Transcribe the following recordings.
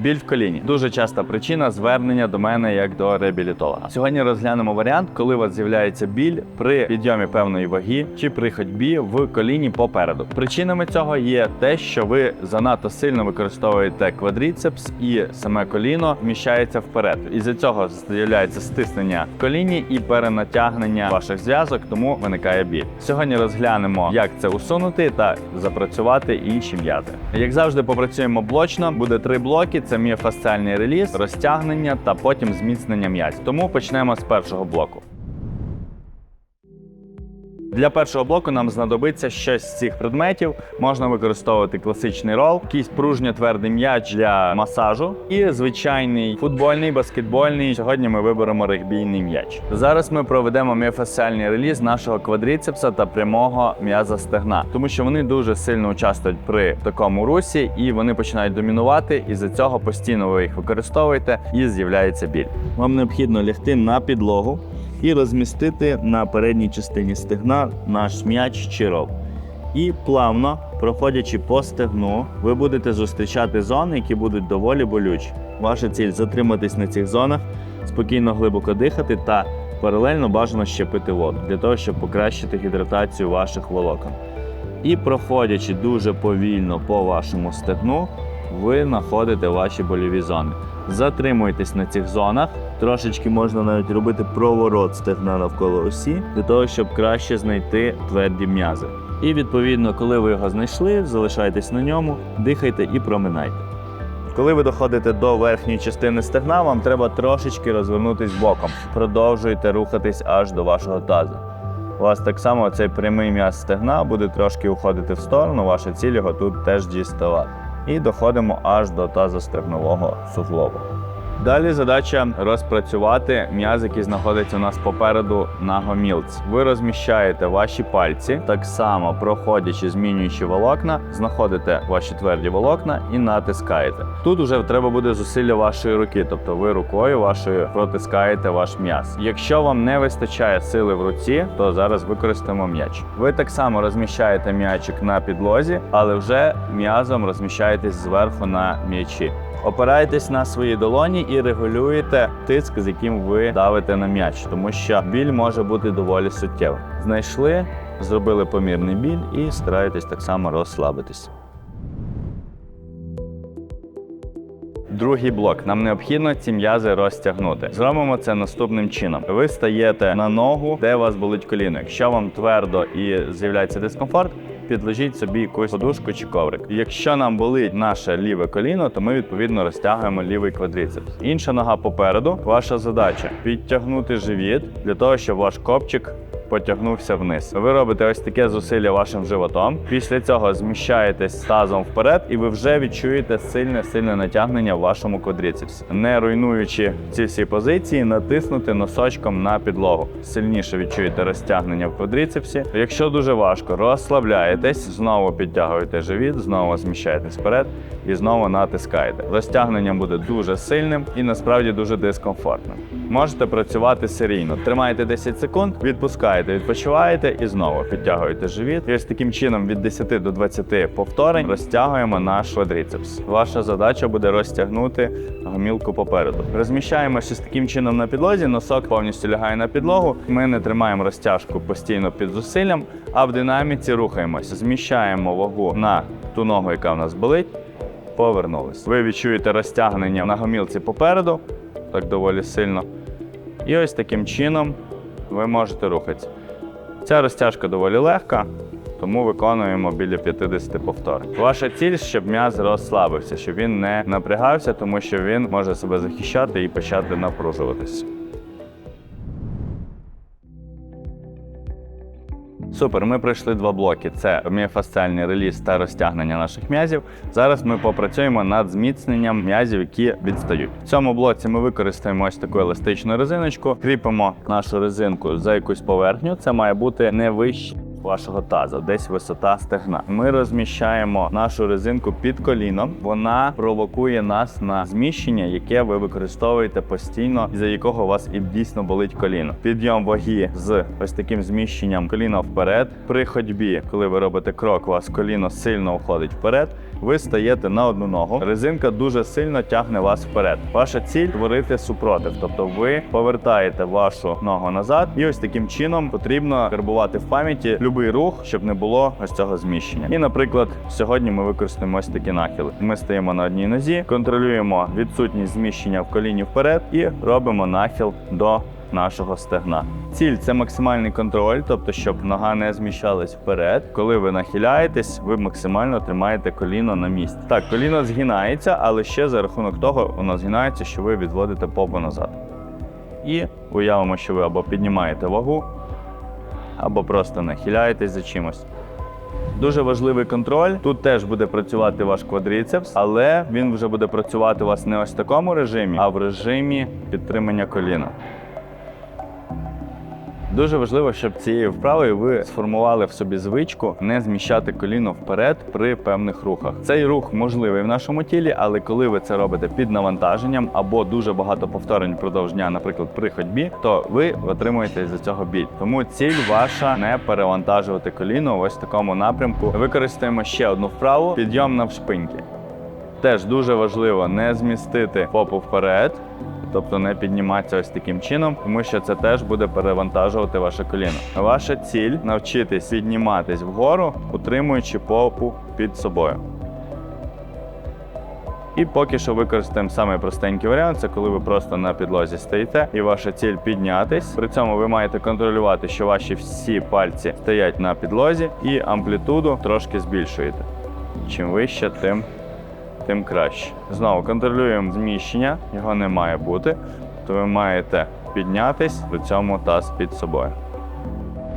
Біль в коліні дуже часта причина звернення до мене як до реабілітолога. Сьогодні розглянемо варіант, коли у вас з'являється біль при підйомі певної ваги чи при ходьбі в коліні попереду. Причинами цього є те, що ви занадто сильно використовуєте квадріцепс і саме коліно вміщається вперед. Із-за цього з'являється стиснення в коліні і перенатягнення ваших зв'язок, тому виникає біль. Сьогодні розглянемо, як це усунути та запрацювати інші м'язи. Як завжди, попрацюємо блочно. Буде три блоки: це міофасціальний реліз, розтягнення та потім зміцнення м'язів. Тому почнемо з першого блоку. Для першого блоку нам знадобиться щось з цих предметів. Можна використовувати класичний рол, якийсь пружньо твердий м'яч для масажу і звичайний футбольний, баскетбольний. Сьогодні ми виберемо регбійний м'яч. Зараз ми проведемо міофасціальний реліз нашого квадріцепса та прямого м'яза стегна, тому що вони дуже сильно участвують при такому русі і вони починають домінувати. І за цього постійно ви їх використовуєте і з'являється біль. Вам необхідно лягти на підлогу і розмістити на передній частині стегна наш м'яч чи рол. І плавно, проходячи по стегну, ви будете зустрічати зони, які будуть доволі болючі. Ваша ціль затриматись на цих зонах, спокійно глибоко дихати та паралельно бажано щепити воду для того, щоб покращити гідратацію ваших волокон. І проходячи дуже повільно по вашому стегну, ви знаходите ваші больові зони. Затримуйтесь на цих зонах. Трошечки можна навіть робити проворот стегна навколо осі, для того, щоб краще знайти тверді м'язи. І відповідно, коли ви його знайшли, залишайтесь на ньому, дихайте і проминайте. Коли ви доходите до верхньої частини стегна, вам треба трошечки розвернутись боком. Продовжуйте рухатись аж до вашого тазу. У вас так само цей прямий м'яз стегна буде трошки уходити в сторону, ваша ціль його тут теж діставати. І доходимо аж до тазостегнового суглобу. Далі задача розпрацювати м'яз, який знаходиться у нас попереду на гомілці. Ви розміщаєте ваші пальці, так само проходячи, змінюючи волокна, знаходите ваші тверді волокна і натискаєте. Тут вже треба буде зусилля вашої руки, тобто ви рукою вашою протискаєте ваш м'яз. Якщо вам не вистачає сили в руці, то зараз використаємо м'яч. Ви так само розміщаєте м'ячик на підлозі, але вже м'язом розміщаєтесь зверху на м'ячі. Опираєтесь на свої долоні і регулюєте тиск, з яким ви давите на м'яч, тому що біль може бути доволі суттєвим. Знайшли, зробили помірний біль і стараєтесь так само розслабитись. Другий блок. Нам необхідно ці м'язи розтягнути. Зробимо це наступним чином. Ви стаєте на ногу, де у вас болить коліно. Якщо вам твердо і з'являється дискомфорт, підложіть собі якусь подушку чи коврик. Якщо нам болить наше ліве коліно, то ми відповідно розтягуємо лівий квадрицепс. Інша нога попереду. Ваша задача підтягнути живіт для того, щоб ваш копчик потягнувся вниз. Ви робите ось таке зусилля вашим животом. Після цього зміщаєтесь тазом вперед, і ви вже відчуєте сильне сильне натягнення в вашому квадріцепсі. Не руйнуючи ці всі позиції, натиснути носочком на підлогу. Сильніше відчуєте розтягнення в квадріцепсі. Якщо дуже важко, розслабляєтесь, знову підтягуєте живіт, знову зміщаєтесь вперед і знову натискаєте. Розтягнення буде дуже сильним і насправді дуже дискомфортним. Можете працювати серійно. Тримаєте 10 секунд, відпускаєте, відпочиваєте і знову підтягуєте живіт. І ось таким чином від 10 до 20 повторень розтягуємо наш квадріцепс. Ваша задача буде розтягнути гомілку попереду. Розміщаємося з таким чином на підлозі, носок повністю лягає на підлогу. Ми не тримаємо розтяжку постійно під зусиллям, а в динаміці рухаємося. Зміщаємо вагу на ту ногу, яка в нас болить. Повернулись. Ви відчуєте розтягнення на гомілці попереду, так доволі сильно. І ось таким чином ви можете рухатися. Ця розтяжка доволі легка, тому виконуємо біля 50 повторень. Ваша ціль, щоб м'яз розслабився, щоб він не напрягався, тому що він може себе захищати і почати напружуватися. Супер, ми пройшли два блоки: це міофасціальний реліз та розтягнення наших м'язів. Зараз ми попрацюємо над зміцненням м'язів, які відстають. В цьому блоці ми використаємо ось таку еластичну резиночку, кріпимо нашу резинку за якусь поверхню. Це має бути не вище. Вашого таза, десь висота стегна. Ми розміщаємо нашу резинку під коліном. Вона провокує нас на зміщення, яке ви використовуєте постійно, і за якого у вас і дійсно болить коліно. Підйом ваги з ось таким зміщенням коліна вперед. При ходьбі, коли ви робите крок, у вас коліно сильно уходить вперед. Ви стаєте на одну ногу. Резинка дуже сильно тягне вас вперед. Ваша ціль творити супротив, тобто ви повертаєте вашу ногу назад, і ось таким чином потрібно карбувати в пам'яті будь-який рух, щоб не було ось цього зміщення. І, наприклад, сьогодні ми використаємо ось такі нахили. Ми стаємо на одній нозі, контролюємо відсутність зміщення в коліні вперед і робимо нахил до нашого стегна. Ціль це максимальний контроль, тобто, щоб нога не зміщалась вперед. Коли ви нахиляєтесь, ви максимально тримаєте коліно на місці. Так, коліно згинається, але ще за рахунок того воно згинається, що ви відводите попу назад. І уявимо, що ви або піднімаєте вагу, або просто нахиляєтесь за чимось. Дуже важливий контроль. Тут теж буде працювати ваш квадріцепс, але він вже буде працювати у вас не ось в такому режимі, а в режимі підтримання коліна. Дуже важливо, щоб цією вправою ви сформували в собі звичку не зміщати коліно вперед при певних рухах. Цей рух можливий в нашому тілі, але коли ви це робите під навантаженням або дуже багато повторень впродовж дня, наприклад, при ходьбі, то ви отримуєте за цього біль. Тому ціль ваша не перевантажувати коліно ось такому напрямку. Використаємо ще одну вправу підйом навшпиньки. Теж дуже важливо не змістити попу вперед, тобто не підніматися ось таким чином, тому що це теж буде перевантажувати ваше коліно. Ваша ціль навчитись підніматись вгору, утримуючи попу під собою. І поки що використаємо самий простенький варіант, це коли ви просто на підлозі стоїте, і ваша ціль піднятись. При цьому ви маєте контролювати, що ваші всі пальці стоять на підлозі, і амплітуду трошки збільшуєте. Чим вище, тим тим краще. Знову контролюємо зміщення, його не має бути, то ви маєте піднятись при цьому таз під собою.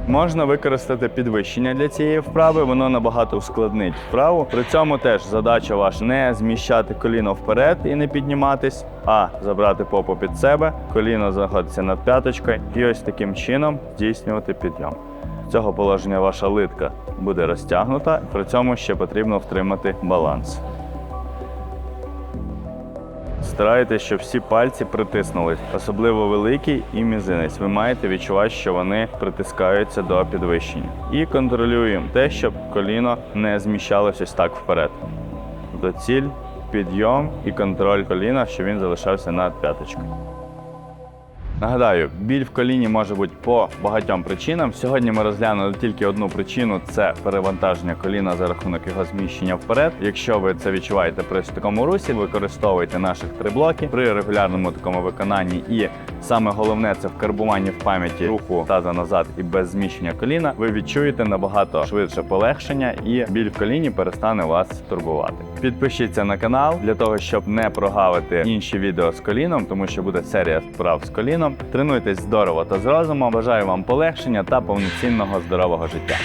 Можна використати підвищення для цієї вправи, воно набагато ускладнить вправу. При цьому теж задача ваша не зміщати коліно вперед і не підніматись, а забрати попу під себе, коліно знаходиться над п'яточкою і ось таким чином здійснювати підйом. З цього положення ваша литка буде розтягнута, при цьому ще потрібно втримати баланс. Старайтесь, щоб всі пальці притиснулись, особливо великий і мізинець. Ви маєте відчувати, що вони притискаються до підвищення. І контролюємо те, щоб коліно не зміщалося ось так вперед. До ціль, підйом і контроль коліна, щоб він залишався над п'яточкою. Нагадаю, біль в коліні може бути по багатьом причинам. Сьогодні ми розглянули тільки одну причину це перевантаження коліна за рахунок його зміщення вперед. Якщо ви це відчуваєте при такому русі, використовуйте наших три блоки при регулярному такому виконанні. І саме головне це в карбуванні в пам'яті руху таза назад і без зміщення коліна. Ви відчуєте набагато швидше полегшення, і біль в коліні перестане вас турбувати. Підпишіться на канал для того, щоб не прогавити інші відео з коліном, тому що буде серія вправ з коліном. Тренуйтесь здорово та з розумом. Бажаю вам полегшення та повноцінного здорового життя.